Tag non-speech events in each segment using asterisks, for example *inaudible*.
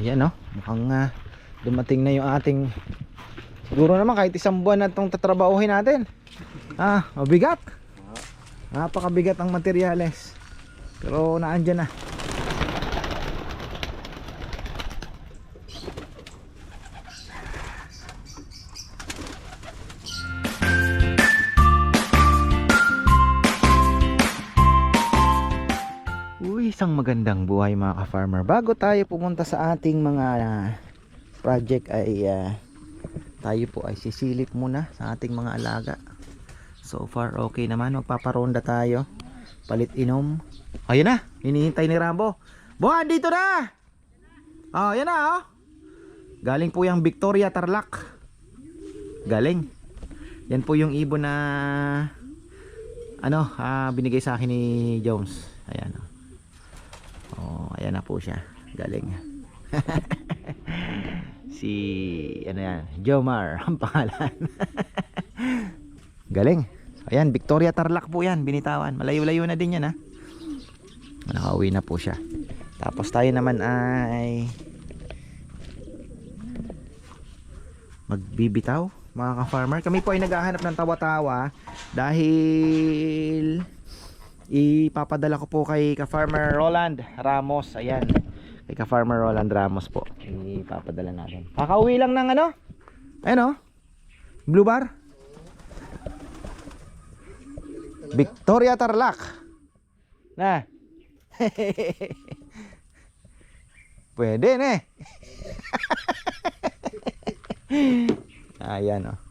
Ayan no, mukhang ah, dumating na yung ating siguro naman kahit isang buwan na itong tatrabahuhin natin. Ah, mabigat. Napakabigat ang materyales. Pero naandyan na. Magandang buhay mga ka-farmer. Bago tayo pumunta sa ating mga ah, project ay ah, tayo po ay sisilip muna sa ating mga alaga. So far okay naman. Magpaparonda tayo. Palit inom. Ayun na, hinihintay ni Rambo. Buwan, dito na! Oh, yan na oh. Galing po yung Victoria Tarlac. Galing. Yan po yung ibon na ano, ah, binigay sa akin ni Jones. Ayan oh. Oh, ayan na po siya. Galing. *laughs* si ano yan, Jomar *laughs* ang pangalan. Galing. Ayan, Victoria Tarlac po yan, binitawan. Malayo-layo na din yan ha. Nakauwi na po siya. Tapos tayo naman ay magbibitaw mga ka-farmer. Kami po ay naghahanap ng tawa-tawa dahil ipapadala ko po kay ka-farmer Roland Ramos. Ayan. Kay ka-farmer Roland Ramos po. Ipapadala natin. Kakauwi lang ng ano? Ayan o. Blue bar. Victoria Tarlac. Na. *laughs* Pwede na *laughs* eh. Ayan o.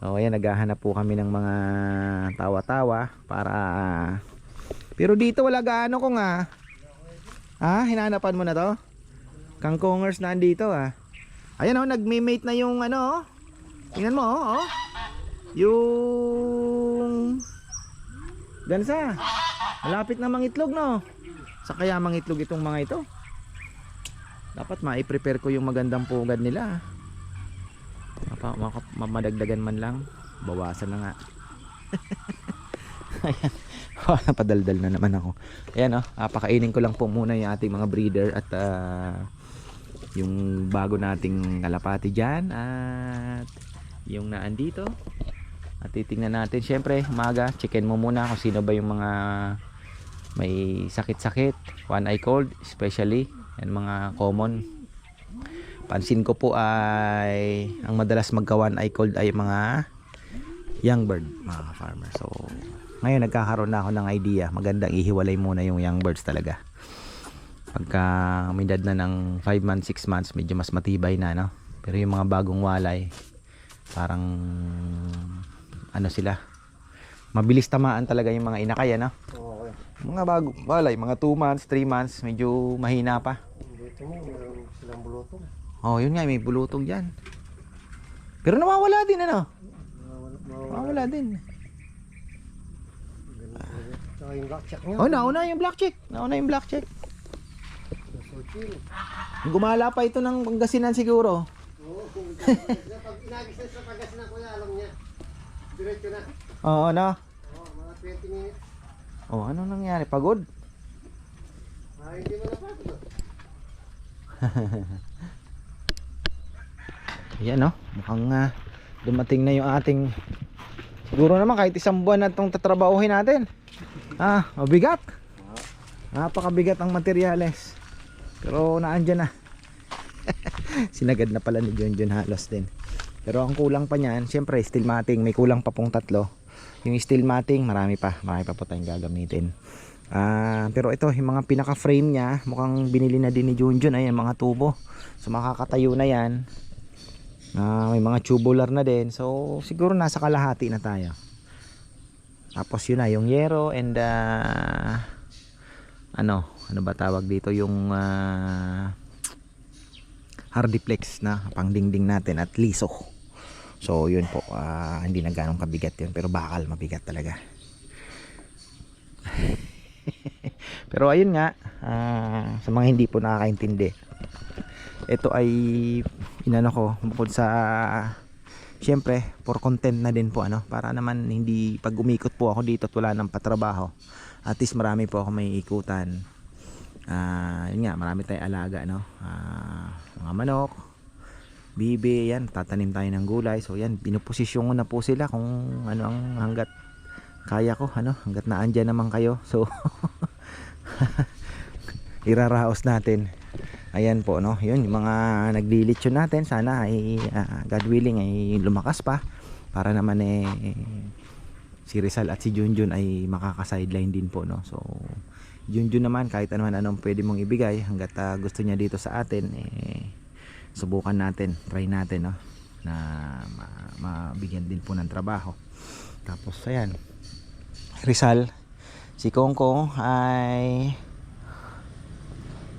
Oh. ayan, naghahanap po kami ng mga tawa-tawa para Pero dito wala gaano ko nga. Ah, hinanapan mo na to? Kangkongers na andito ah. Ayan oh, nagme-mate na yung ano oh. Tingnan mo oh, oh. Yung gansa. Malapit na mangitlog no. Sa kaya mangitlog itong mga ito. Dapat mai-prepare ko yung magandang pugad nila. Mapa, mamadagdagan man lang. Bawasan na nga. *laughs* Ayan. Napadaldal na naman ako. Ayan oh, ah, pakainin ko lang po muna yung ating mga breeder at ah, yung bago nating kalapati dyan at yung naandito. At titingnan natin, syempre, umaga, checkin mo muna kung sino ba yung mga may sakit-sakit, one eye cold, especially, yan mga common. Pansin ko po ay ang madalas magka one eye cold ay mga young bird, mga farmer. So, ngayon nagkakaroon na ako ng idea. Magandang ihiwalay muna yung young birds talaga. Pagka may edad na ng 5 months, 6 months, medyo mas matibay na, no? Pero yung mga bagong walay, parang ano sila mabilis tamaan talaga yung mga inakay ano Okay. mga bago walay mga 2 months 3 months medyo mahina pa Dito silang bulutong. Oh yun nga may bulutog dyan pero nawawala din ano mawala. nawawala din Tsaka yung black check niya. oh nauna yung black check nauna yung black check gumala pa ito ng Pangasinan siguro *laughs* Oo, kung pag inagis na sa pagas na kuya, alam niya. Diretso na. oo no Oo, mga 20 minutes. oh ano nangyari pagod Ah, hindi mo napapagod. *laughs* Ayan no, mukhang ah, dumating na yung ating siguro naman kahit isang buwan na itong tatrabahuhin natin. Ah, mabigat. Napakabigat ang materyales. Pero naandyan na. *laughs* Sinagad na pala ni John John halos din. Pero ang kulang pa niyan, syempre steel matting, may kulang pa pong tatlo. Yung steel matting, marami pa, marami pa po tayong gagamitin. Ah, pero ito, yung mga pinaka frame niya, mukhang binili na din ni Junjun ayan mga tubo. So makakatayo na 'yan. Ah, may mga tubular na din. So siguro nasa kalahati na tayo. Tapos yun na yung yero and ah, ano, ano ba tawag dito yung ah, hardiplex na pangdingding natin at liso. So yun po, ah, hindi na ganong kabigat yun pero bakal mabigat talaga. *laughs* pero ayun nga, ah, sa mga hindi po nakakaintindi, ito ay inano ko bukod sa syempre for content na din po ano para naman hindi pag umikot po ako dito at wala nang patrabaho at least marami po ako may ikutan ah yun nga marami tayong alaga no ah mga manok, bibi, yan, tatanim tayo ng gulay. So yan, pinuposisyon ko na po sila kung ano ang hanggat kaya ko, ano, hanggat naandyan naman kayo. So, *laughs* iraraos natin. Ayan po, no, yun, yung mga naglilitsyon natin, sana ay, ah, God willing, ay lumakas pa. Para naman eh, si Rizal at si Junjun ay makaka-sideline din po, no. So, Junjun naman, kahit ano man anong pwede mong ibigay, hanggat ah, gusto niya dito sa atin, eh, subukan natin, try natin, no, na ma- mabigyan din po ng trabaho. Tapos, ayan, Rizal, si Kongkong ay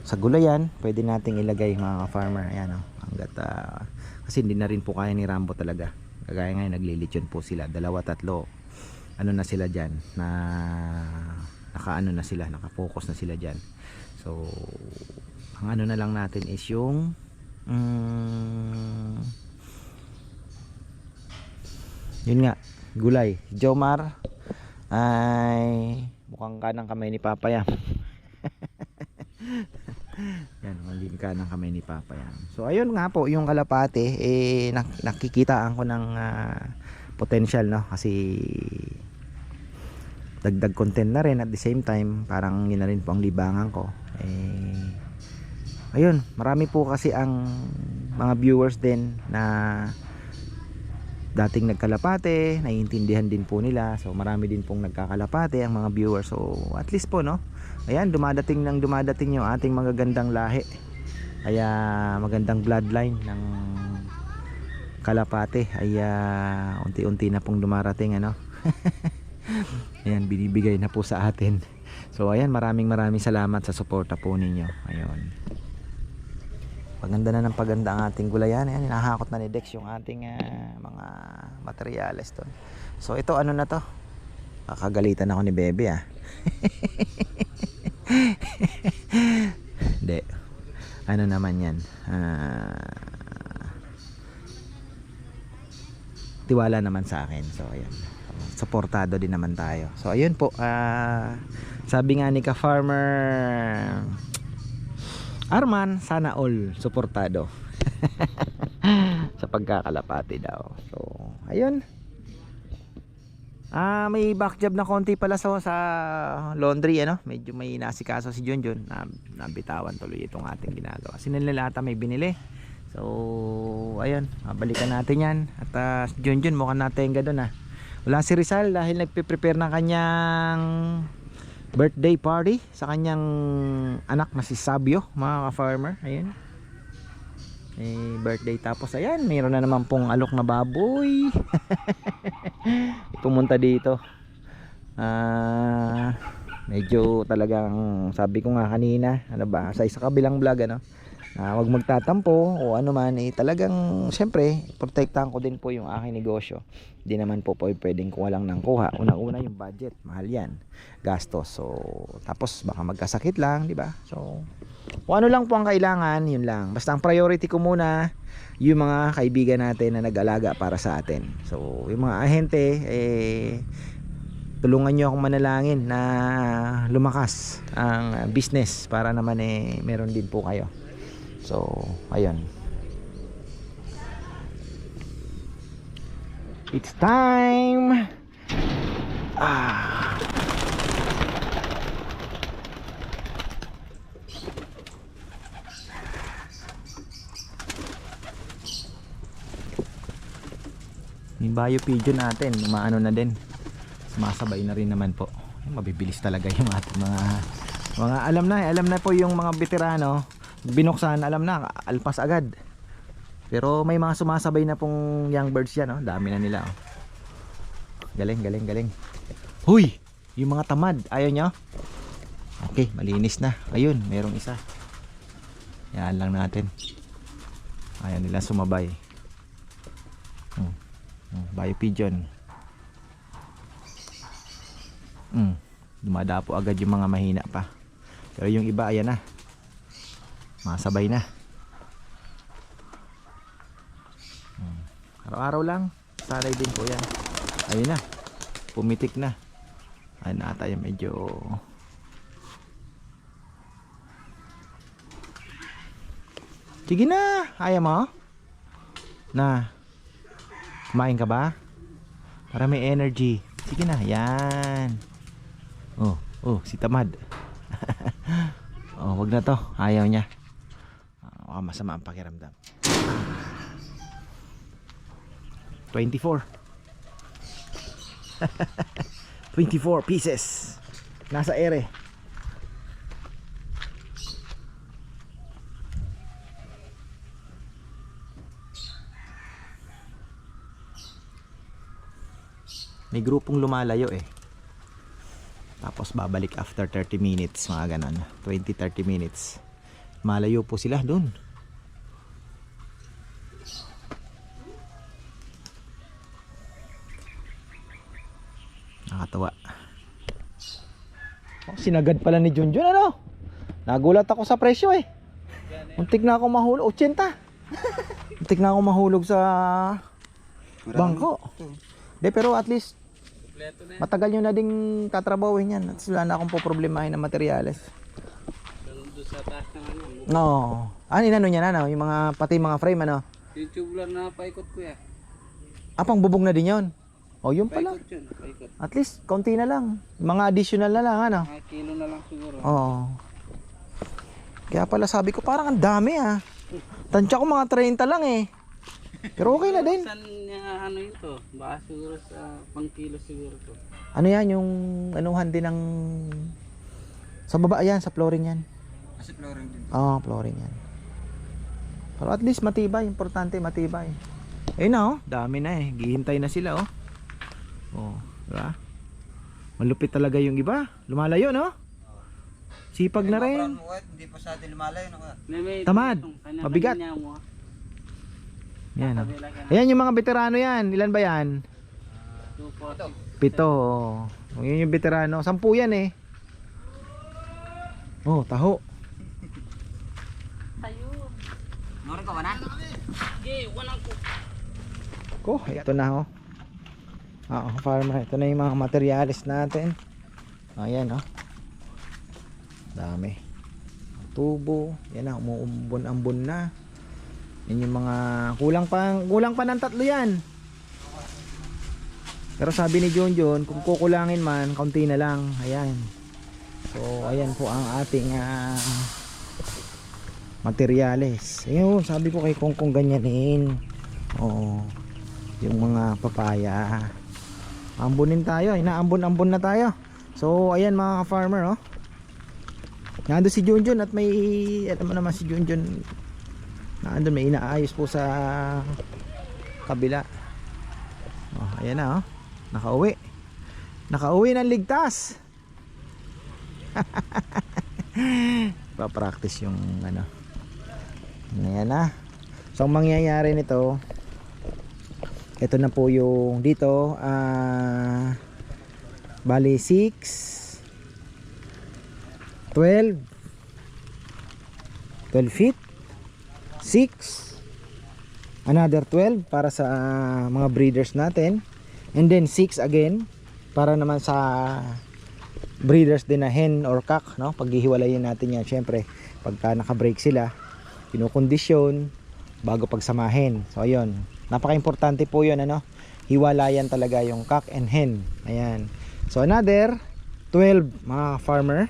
sa gulayan, pwede nating ilagay mga farmer. Ayan oh, hanggat ah, kasi hindi na rin po kaya ni Rambo talaga. Kagaya ngayon naglilitsyon po sila, dalawa tatlo. Ano na sila diyan na nakaano na sila, naka-focus na sila diyan. So ang ano na lang natin is yung mm, yun nga, gulay. Jomar ay mukhang kanang kamay ni Papa *laughs* yan. maging kanang kamay ni Papa yan. So ayun nga po, yung kalapate eh nak- nakikitaan ko ng ah, potential no kasi dagdag content na rin at the same time parang yun na rin po ang libangan ko eh ayun marami po kasi ang mga viewers din na dating nagkalapate, naiintindihan din po nila. So marami din pong nagkakalapate ang mga viewers. So at least po no. Ayan, dumadating nang dumadating yung ating magagandang lahi. Kaya magandang bloodline ng kalapate ay ah, unti-unti na pong dumarating ano. *laughs* ayan, binibigay na po sa atin. So ayan, maraming maraming salamat sa suporta po ninyo. Ayun. Paganda na ng paganda ang ating gulayan. Ayan, hinahakot na ni Dex yung ating ah, mga materyales doon. So ito ano na to? Kakagalitan ako ni Bebe ah. *laughs* Hindi. Ano naman yan? Ah, tiwala naman sa akin. So ayan. Suportado din naman tayo. So ayun po. ah, sabi nga ni ka-farmer Arman, sana all suportado. *laughs* sa pagkakalapati daw. So, ayun. Ah, may back job na konti pala sa sa laundry ano. Medyo may nasikaso si Junjun na nabitawan tuloy itong ating ginagawa. Sinilata may binili. So, ayun, balikan natin 'yan. At uh, si Junjun mukhang natenga doon ah. Wala si Rizal dahil nagpe-prepare ng kanyang birthday party sa kanyang anak na si Sabio, mga ka-farmer. Ayun. Eh, birthday tapos ayan, mayroon na naman pong alok na baboy. *laughs* Pumunta dito. Ah, medyo talagang sabi ko nga kanina, ano ba, sa isa kabilang vlog ano. Ah, wag magtatampo o ano man eh talagang syempre protektahan ko din po yung aking negosyo. Hindi naman po po pwedeng kuha lang ng kuha. Unang-una yung budget, mahal 'yan. Gastos. So tapos baka magkasakit lang, di ba? So kung ano lang po ang kailangan, yun lang. Basta ang priority ko muna yung mga kaibigan natin na nag-alaga para sa atin. So yung mga ahente eh tulungan nyo akong manalangin na lumakas ang business para naman eh meron din po kayo. So, ayun. It's time. Ah. Yung bio pigeon natin, umaano na din. Sumasabay na rin naman po. Mabibilis talaga yung ating mga mga alam na, alam na po yung mga veterano binuksan alam na alpas agad pero may mga sumasabay na pong young birds yan oh. dami na nila oh. galing galing galing huy yung mga tamad ayaw nyo okay malinis na ayun merong isa yan lang natin ayaw nila sumabay hmm. Hmm. bio pigeon hmm. dumadapo agad yung mga mahina pa pero yung iba ayan na masabay na araw-araw lang salay din po yan ayun na pumitik na ayun na yung medyo Sige na, ayaw mo? Na. Kumain ka ba? Para may energy. Sige na, yan. Oh, oh, si Tamad. *laughs* oh, wag na to. Ayaw niya. Ah, masama ang pakiramdam. 24. 24 *laughs* pieces. Nasa ere. May grupong lumalayo eh. Tapos babalik after 30 minutes, mga ganon. 20-30 minutes. Malayo po sila dun. Nakatawa. Oh, sinagad pala ni Junjun ano? Nagulat ako sa presyo eh. Muntik na ako mahulog. 80. *laughs* Muntik na ako mahulog sa bangko. De, pero at least matagal nyo na ding tatrabawin yan. At wala na akong poproblemahin na materyales. Yan. No. Ano inano niya na no? Yung mga pati mga frame ano? YouTube lang na paikot ko ya. Ah, pang bubong na din yon. O yun pala. Paikot yun. Paikot. At least konti na lang. Mga additional na lang ano. Mga kilo na lang siguro. Oo. Kaya pala sabi ko parang ang dami ah. Tansya ko mga 30 lang eh. Pero okay na din. Saan niya ano ito? Baka siguro sa pang kilo siguro to. Ano yan yung anuhan din ng sa baba yan, sa flooring yan. Kasi flooring din. Oo, flooring yan. Pero at least matibay, importante matibay. Ayun na oh, dami na eh. Gihintay na sila oh. Oh, di ba? Malupit talaga yung iba. Lumalayo no? Sipag na rin. Hindi pa sa atin lumalayo. No? Tamad. Mabigat. Yan oh. Ayan yung mga veterano yan. Ilan ba yan? Pito. oh. Yun yung veterano. Sampu yan eh. Oh, taho. Meron ka ba na? Okay, walang ko. Ko, ito na oh. Oo, farmer. Ito na yung mga materialis natin. Ayan oh. Dami. Tubo. Yan na, umuumbon-ambon na. Yan yung mga kulang pa kulang pa ng tatlo yan. Pero sabi ni John John, kung kukulangin man, kaunti na lang. Ayan. So, ayan po ang ating ah, materyales. Ayun, sabi ko kay Kong kung ganyanin. Oo. Yung mga papaya. Ambunin tayo. Inaambon-ambon na tayo. So, ayan mga ka-farmer, oh. Nandun si Junjun at may, alam mo naman si Junjun, nandun may inaayos po sa kabila. Oh, ayan na, oh. Nakauwi. Nakauwi ng ligtas. *laughs* Pa-practice yung ano. Ayan na. So, ang mangyayari nito, ito na po yung dito, ah, bali 6, 12, 12 feet, 6, another 12 para sa ah, mga breeders natin, and then 6 again, para naman sa breeders din na hen or cock, no? Paghihiwalayin natin yan, syempre, pagka naka-break sila, kinukondisyon bago pagsamahin. So ayun, napaka-importante po 'yun ano. Hiwalayan talaga yung cock and hen. Ayan. So another 12 mga farmer.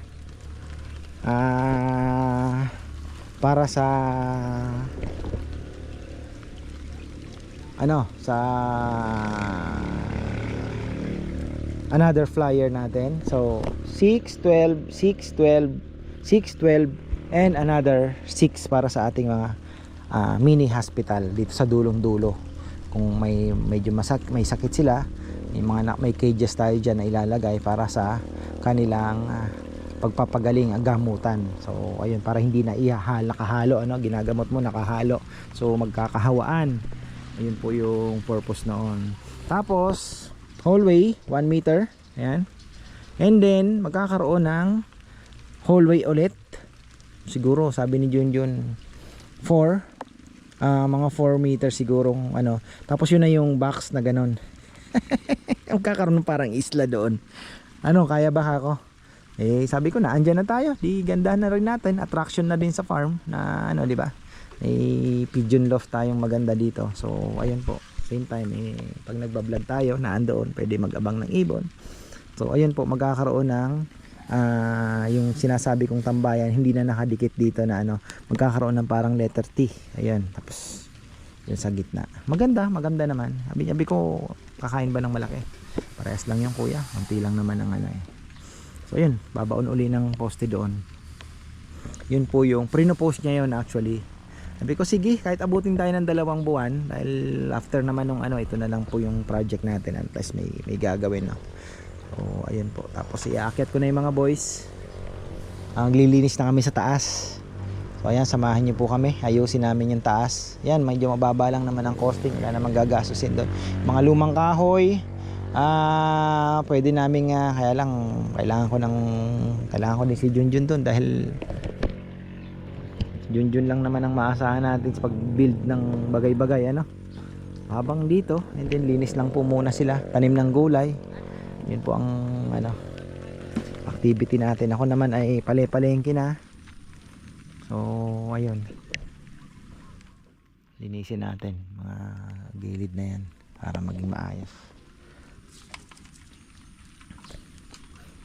Ah para sa ano sa another flyer natin. So 6 12 6 12 6 12 and another 6 para sa ating mga ah, mini hospital dito sa dulong-dulo. Kung may medyo masak may sakit sila, may mga na- may cages tayo diyan na ilalagay para sa kanilang ah, pagpapagaling ang gamutan. So ayun para hindi na ihahal nakahalo ano, ginagamot mo nakahalo. So magkakahawaan. Ayun po yung purpose noon. Tapos hallway 1 meter. Ayan. And then magkakaroon ng hallway ulit. Siguro sabi ni Junjun 4 ah mga 4 meters sigurong ano. Tapos yun na yung box na ganon. *laughs* Magkakaroon ng parang isla doon. Ano, kaya ba ako? Eh, sabi ko na, andyan na tayo. Di ganda na rin natin. Attraction na din sa farm na ano, di ba? may pigeon loft tayong maganda dito. So, ayun po. Same time, eh, pag nagbablog tayo, naandoon, pwede mag-abang ng ibon. So, ayun po, magkakaroon ng ah, yung sinasabi kong tambayan, hindi na nakadikit dito na ano, magkakaroon ng parang letter T. Ayun, tapos yun sa gitna. Maganda, maganda naman. Sabi, sabi ko, kakain ba ng malaki? Parehas lang yung kuya. Kunti lang naman ang ano eh. So yun, babaon uli ng poste doon. Yun po yung, prinopost niya yun actually. Sabi ko, sige, kahit abutin tayo ng dalawang buwan, dahil after naman nung ano, ito na lang po yung project natin. At least may, may gagawin, no. So, ayun po. Tapos, iaakyat ko na yung mga boys. Ang lilinis na kami sa taas. So, ayan, samahan niyo po kami. Ayusin namin yung taas. Yan, medyo mababa lang naman ang costing. Wala namang gagastusin doon. Mga lumang kahoy, Ah, pwede namin nga kaya lang kailangan ko ng kailangan ko din si Junjun doon dahil Junjun lang naman ang maasahan natin sa pag-build ng bagay-bagay ano. Habang dito, and then linis lang po muna sila, tanim ng gulay. Yun po ang ano activity natin. Ako naman ay pale-palengke na. So, ayun. Linisin natin mga gilid na yan para maging maayos.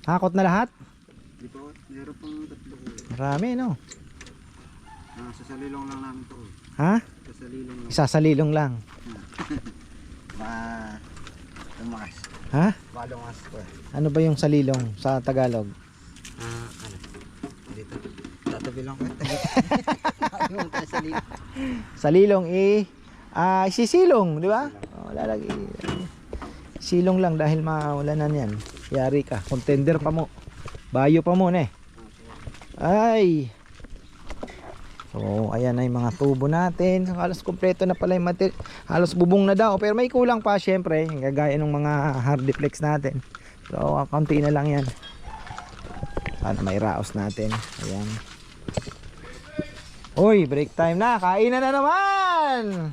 Hakot na lahat? Di po, meron pang tatlo ko. Marami no? Ah, sa salilong lang namin to. Ha? Sa salilong lang. Isasalilong lang. *laughs* Ba, tumakas. Ha? Balongas po. Ano ba yung salilong sa Tagalog? Ah, ano? Dito. Tatabi lang ko. *laughs* Ano yung salilong? Salilong eh ah isisilong, di ba? Oh, lalagay. Silong lang dahil mawala na yan. Yari ka. Contender pa mo. Bayo pa mo na eh. Ay. So, ayan na yung mga tubo natin. Halos kompleto na pala yung material. Halos bubong na daw. Pero may kulang pa syempre. Yung Gagaya ng mga hardiplex natin. So, kaunti na lang yan. Sana may raos natin. Ayan. Uy, break time na. Kain na na naman.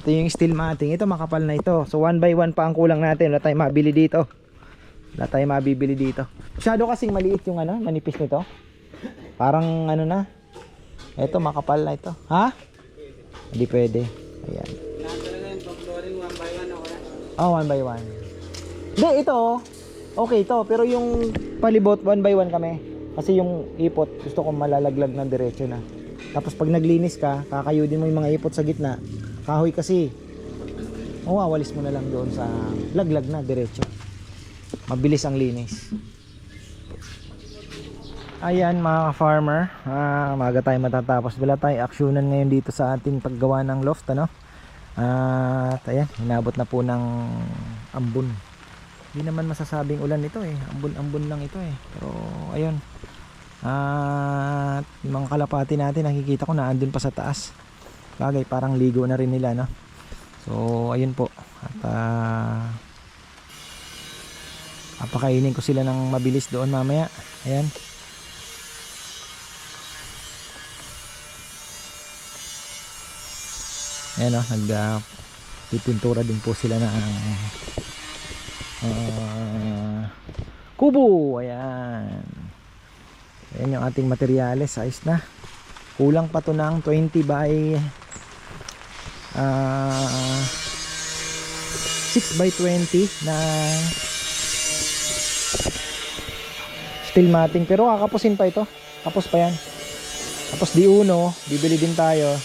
Ito yung steel matting. Ito makapal na ito. So one by one pa ang kulang natin. Wala tayong mabili dito. Wala tayong mabibili dito. Masyado kasing maliit yung ano, manipis nito. Parang ano na. Ito makapal na ito. Ha? Hindi pwede. Ayan. Oh, one by one. Hindi, ito. oh. Okay ito. Pero yung palibot, one by one kami. Kasi yung ipot, gusto kong malalaglag ng diretso na. Tapos pag naglinis ka, kakayudin mo yung mga ipot sa gitna. Kahoy kasi. O, awalis mo na lang doon sa laglag na, diretso. Mabilis ang linis. Ayan mga farmer, ah, maga tayo matatapos. Wala tayo aksyonan ngayon dito sa ating paggawa ng loft, ano? At ayan, hinabot na po ng ambon. Hindi naman masasabing ulan ito eh. Ambon-ambon lang ito eh. Pero ayun. At yung mga kalapati natin nakikita ko na andun pa sa taas. Bagay parang ligo na rin nila no. So ayun po. At ah papakainin ko sila ng mabilis doon mamaya. Ayan. Ayan o, nag uh, pipintura din po sila ng uh, kubo. Ayan. Ayan yung ating materyales. Ayos na. Kulang pa to ng 20 by uh, 6 by 20 na steel matting. Pero kakapusin pa ito. Kapos pa yan. Tapos di uno, bibili din tayo.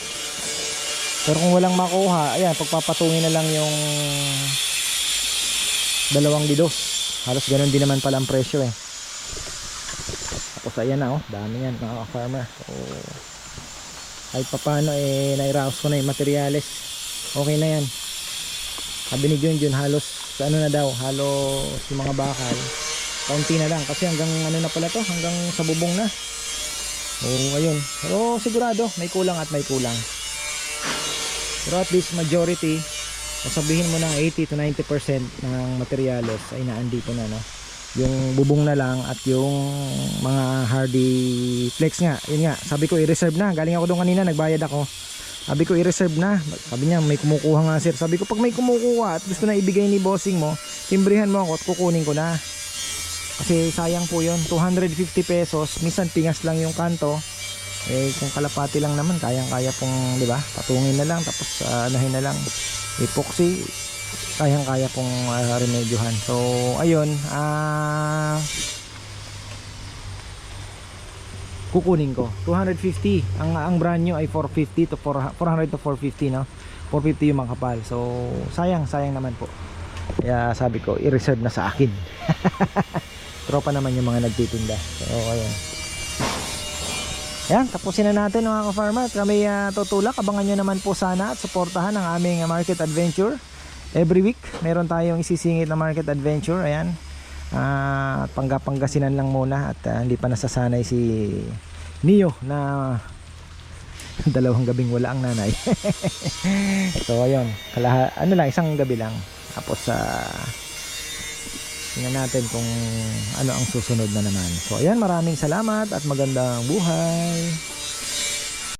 Pero kung walang makuha, ayan, pagpapatungin na lang yung dalawang didos. Halos ganun din naman pala ang presyo eh. Tapos ayan na oh, dami yan mga farmer. So, kahit papano eh, nairaos ko na yung materyales. Okay na yan. Sabi ni Junjun, halos ano na daw, halos yung mga bakal. Kaunti na lang kasi hanggang ano na pala to, hanggang sa bubong na. Oo, ayun. Pero sigurado, may kulang at may kulang. Pero at least majority, sabihin mo ng 80 to 90% ng materials ay naandito na no. Yung bubong na lang at yung mga hardy flex nga. Yun nga, sabi ko i-reserve na. Galing ako doon kanina, nagbayad ako. Sabi ko i-reserve na. Sabi niya may kumukuha nga sir. Sabi ko pag may kumukuha at gusto na ibigay ni bossing mo, timbrihan mo ako at kukunin ko na. Kasi sayang po yun, 250 pesos, minsan pingas lang yung kanto. Eh kung kalapati lang naman, kayang-kaya pong, di ba? Patungin na lang tapos uh, anahin na lang. Epoxy, kayang-kaya pong uh, remedyohan. So, ayun, ah kukunin ko 250 ang ang brand new ay 450 to 400 400 to 450 no 450 yung makapal so sayang sayang naman po kaya sabi ko i-reserve na sa akin *laughs* tropa naman yung mga nagtitinda. So ayun. Yan tapusin na natin mga ka-farmer. Kami uh, tutulak. Abangan nyo naman po sana at suportahan ang aming uh, market adventure. Every week meron tayong isisingit na market adventure. Ayan. Ah, pangga-panggasinan lang muna at ah, hindi pa nasasanay si Neo na *laughs* dalawang gabing wala ang nanay. *laughs* so ayun, kalaha, ano lang isang gabi lang. Tapos sa tingnan natin kung ano ang susunod na naman. So ayan, maraming salamat at magandang buhay.